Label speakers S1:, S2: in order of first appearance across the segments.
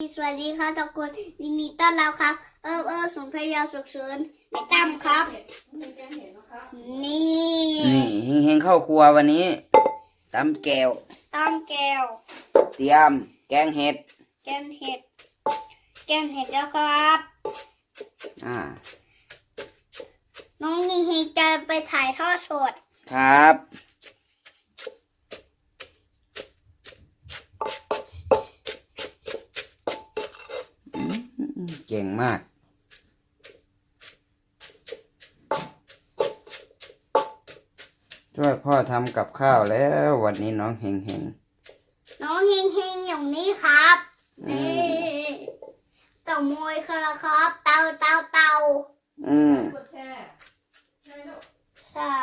S1: สวัสดีครับทุกคนยินดีต้อนรับครับ เออเออสมพยาสุขเสริญไปตั้มครับ นี่
S2: นี่เฮงๆเข้าครัววันนี้ตำแก้ว
S1: ตั้มแก้ว
S2: เตรียม แกงเห็ด
S1: แกงเห็ด แกงเห็ดแล้วครับ
S2: อ่า
S1: น้องนี่เฮงจะไปถ่ายทอดสด
S2: ครับ เก่งมาก ช่วยพ่อทำกับข้าวแล้ววันนี้น้องเฮงเฮง
S1: น้องเฮงเฮงอย่างนี้ครับ
S2: อื
S1: นี่
S2: ม
S1: เต่ามวยครับครับ เตาเตาเตา
S2: ๆอืม
S3: กดแชร์ใช่ไหมลูก
S1: ใช่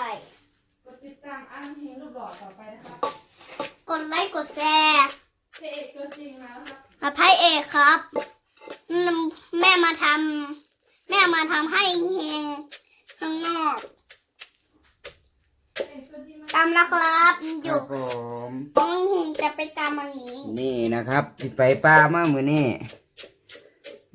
S3: กดติดตามอ้างเฮงรูปหล่อต่อไปนะครับ
S1: กดไลค์กดแชร์
S3: พระเอกตัวจริงมาแล้วครับ
S1: มาพระเอกครับอืมแม่มาทำแม่มาทำให้เฮงข้างนอก
S3: พระเอกตัวจริงมา
S1: ตามแล้วครับ
S2: ค
S1: อ
S2: รั
S1: ยู่
S2: บผม
S1: น้องเฮงจะไปตามอันนี้
S2: นี่นะครับที่ไปป้ามามือนี่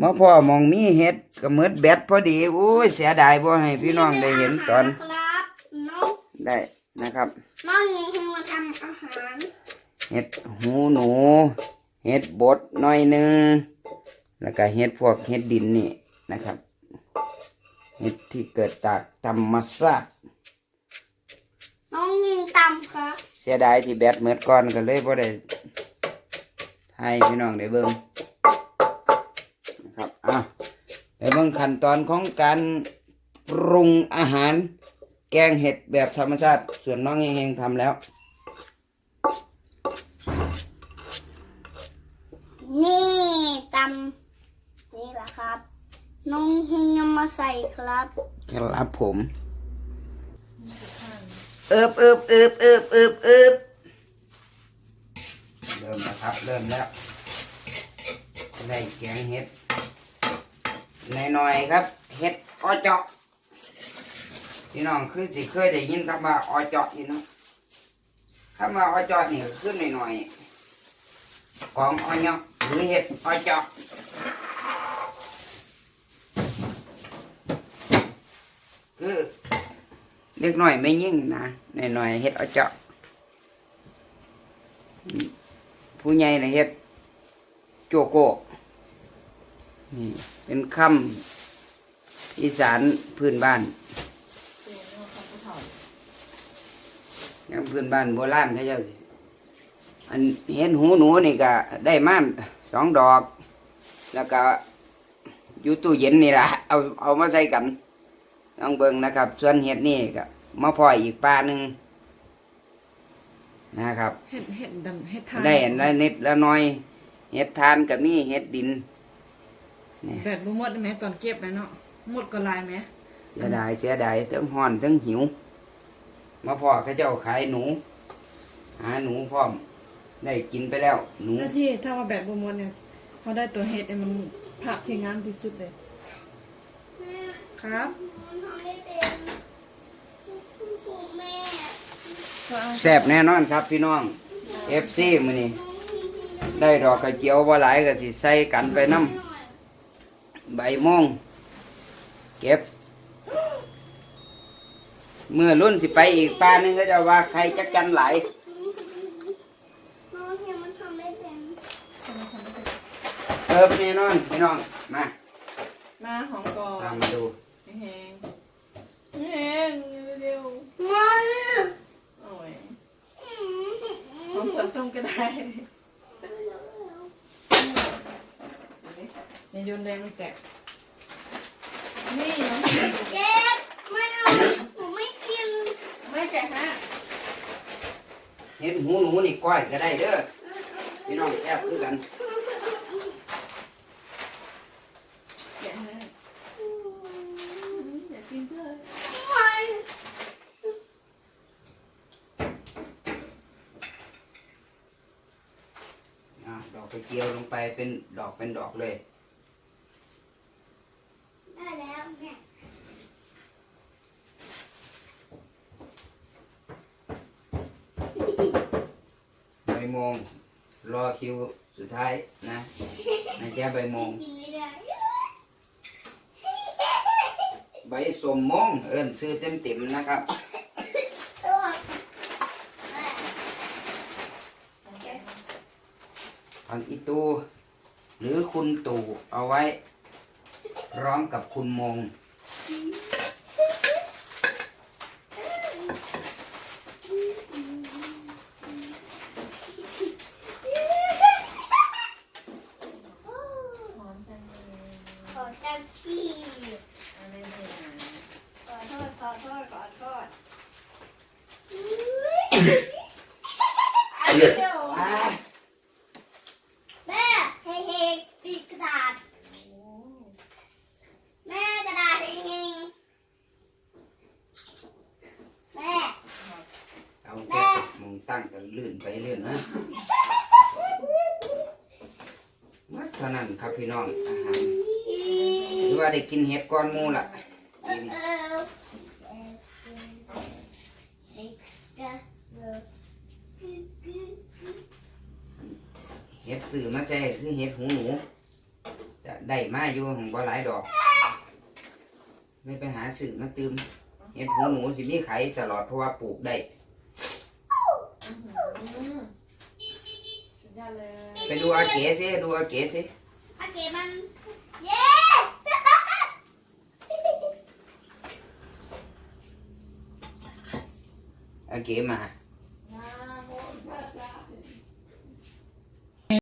S2: มาพ่อมองมีเห็ดก็เหมือนแบตพอดีโอ้ยเสียดายบ่ให้พี่น้องได้เห็นตอน
S1: ครับน้อง
S2: ได้นะครับ
S1: น้องเฮงมาทำอาหาร
S2: เห็ดหูหนู เห็ดบดหน่อยหนึง แล้วก็เห็ดพวกเห็ดดินนี่นะครับ เห็ดที่เกิดจากธรรมชาติ
S1: น้องเฮงตำครับ
S2: เสียดายที่แบตเมื่อก่อนก็เลยบ่ได้ให้พี่น้องได้เบิ่งนะครับอะไปเบิ่งขั้นตอนของการปรุงอาหาร แกงเห็ดแบบธรรมชาติ ส่วนน้องเฮงๆทำแล้ว
S1: นี่ตำนี่แหละครับ น้องเฮงเอามาใส่ครับ
S2: ครับผม เอิบเอิบเอิบเอิบเอิบเอิบเริ่มแล้วครับ เริ่มแล้ว ได้แกงเห็ดหน่อยๆครับ เห็ดออเจาะพี่น้องคือสิเคยได้ยินคำว่าออเจาะอยู่เนาะคำว่าออเจาะนี่ก็คือหน่อยๆของออเนาะหรือเห็ดออเจาะคือ เล็กน้อยไม่ยิ่งนะหน่อยๆเห็ดออเจาะผู้ใหญ่นะเห็ดโจโกนี่เป็นคำอีสานพื้นบ้านยังพื้นบ้านโบราณเขาจ้าสิอันเห็นหูหนูนี่ก็ได้ม่านสองดอก แล้วก็อยู่ตู้เย็นนี่ละเอาเอามาใส่กัน ลองเบิ่งนะครับ ส่วนเห็ดนี่ก็มาพ่ออีกปลาหนึ่งนะครับ
S3: เห็ดเห็ดดำเห็ดทาน
S2: ได้อันละนิดละน้อยเห็ดทานก็มีเห็ดดิน
S3: แบดบ่หมดได้ไหมตอนเก็บไหมเนาะหมดก็ลายไหม
S2: เสียดายเสียดายทั้งห้อนทั้งหิว มาพ่อเขาเจ้าขายหนู หาหนูพร้อม ได้กินไปแล้ว หนู
S3: หน้าที่ถ้าว่าแบดบ่หมดเนี่ยเขาได้ตัวเห็ดเนี่ยมันผักที่งามที่สุดเลย ครับ
S1: มันทำไม่เป็นคุณแม่
S3: ก็เอา
S2: แซ่บแน่นอนครับพี่น้องเอฟซีมือนี้ได้ดอกกระเจียวบ่หลายก็สิใส่กันไปน้ำใบม่วงเก็บเมื่อรุ่นสิไปอีกป้าหนึงก็จะว่าใครจักจันหลาย
S1: น้องเฮงมันทำไม่เป็น
S2: เติบแน่นอนพี่น้องมา
S3: มาหอมก่อ
S2: ตานมมาดู
S3: แห้งแห้งเร็ว
S1: มัน
S3: ๆโอ้ยหอมเปิดส้มก็ได้ในโยนแรงมันแตกนี่น้อง
S1: เจ็บไม่เอาผมไม่กิน
S3: ไม่แกะฮะ
S2: เห็ดหูหนูนี่ก้อยก็ได้เด้อพี่น้องแซ่บคือกัน
S3: แกะฮะอยากกินเพื่อ
S1: ไม่
S2: อะดอกกระเจียวลงไปเป็นดอกเป็นดอกเลย
S1: ได้แล้วแม่
S2: ใบโมงรอคิวสุดท้ายนะนะแกใบมง
S1: กินไม่ได้
S2: ใบสมมงเอิ้นซื้อเต็มเต็มๆนะครับ
S1: เออแม่
S2: พันอีตูหรือคุณตู่เอาไว้ร้องกับคุณมง
S3: หอมจังเลย
S1: ขอจังขี้
S3: อะไรเนี่ย
S1: ขอโทษขอโทษขอโทษ
S2: อ่า
S1: แม่เฮเฮติดกระดาษ แม่กระดาษเฮเฮแม่
S2: เอาแค่มง ตั้งกันลื่นไปเรื่อยนะมาเท่านั้นครับพี่น้องอาหารหรือว่าได้กินเห็ดก้อนมูล่ะ
S1: เอ
S2: กิน เห็ดสื่อมาใส่คือเห็ดหูหนูจะได้มาอยู่ของบ่หลายดอกไม่ไปหาสื่อมาตืมเห็ดหูหนูสิมีไข่ตลอดเพราะว่าปลูกได้
S3: สุดยอดเลย
S2: ไปดูอาเก๋สิดูอาเก๋สิ
S1: โอเคมันเย้
S2: อาเก๋มา